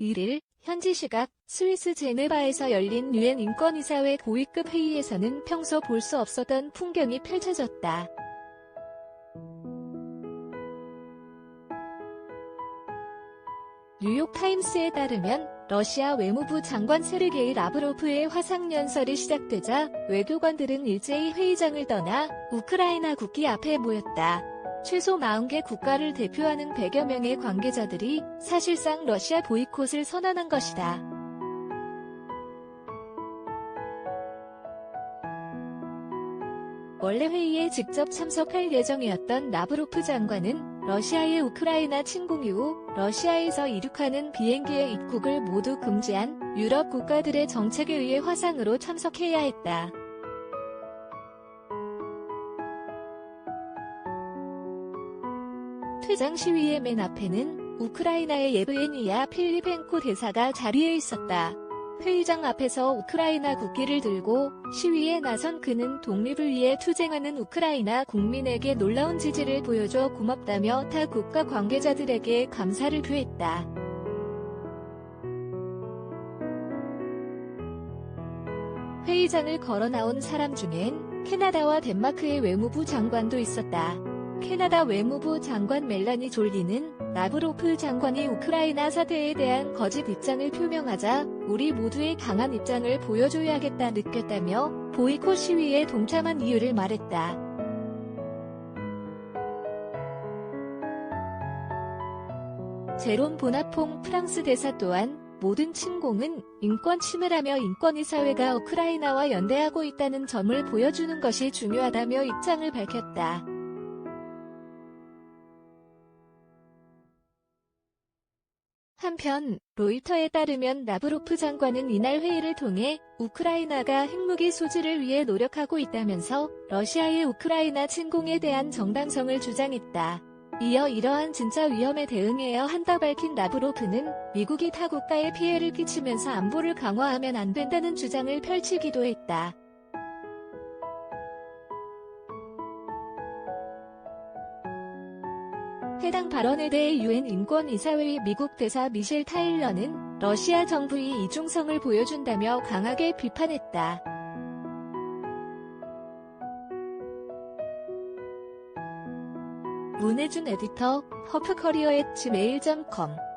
1일 현지 시각 스위스 제네바에서 열린 유엔 인권이사회 고위급 회의에서는 평소 볼 수 없었던 풍경이 펼쳐졌다. 뉴욕타임스에 따르면 러시아 외무부 장관 세르게이 라브로프의 화상연설이 시작되자 외교관들은 일제히 회의장을 떠나 우크라이나 국기 앞에 모였다. 최소 40개 국가를 대표하는 100여 명의 관계자들이 사실상 러시아 보이콧을 선언한 것이다. 원래 회의에 직접 참석할 예정이었던 라브로프 장관은 러시아의 우크라이나 침공 이후 러시아에서 이륙하는 비행기의 입국을 모두 금지한 유럽 국가들의 정책에 의해 화상으로 참석해야 했다. 퇴장 시위의 맨 앞에는 우크라이나의 예브에니야 필리펜코 대사가 자리에 있었다. 회의장 앞에서 우크라이나 국기를 들고 시위에 나선 그는 독립을 위해 투쟁하는 우크라이나 국민에게 놀라운 지지를 보여줘 고맙다며 타 국가 관계자들에게 감사를 표했다. 회의장을 걸어 나온 사람 중엔 캐나다와 덴마크의 외무부 장관도 있었다. 캐나다 외무부 장관 멜라니 졸리는 라브로프 장관이 우크라이나 사태에 대한 거짓 입장을 표명하자 우리 모두의 강한 입장을 보여줘야겠다 느꼈다며 보이콧 시위에 동참한 이유를 말했다. 제롬 보나퐁 프랑스 대사 또한 모든 침공은 인권 침해라며 인권의사회가 우크라이나와 연대하고 있다는 점을 보여주는 것이 중요하다며 입장을 밝혔다. 한편 로이터에 따르면 라브로프 장관은 이날 회의를 통해 우크라이나가 핵무기 소지를 위해 노력하고 있다면서 러시아의 우크라이나 침공에 대한 정당성을 주장했다. 이어 이러한 진짜 위험에 대응해야 한다 밝힌 라브로프는 미국이 타 국가에 피해를 끼치면서 안보를 강화하면 안 된다는 주장을 펼치기도 했다. 해당 발언에 대해 유엔 인권이사회의 미국 대사 미셸 타일러는 러시아 정부의 이중성을 보여준다며 강하게 비판했다. 문혜준 에디터, 허프커리어 앳 gmail.com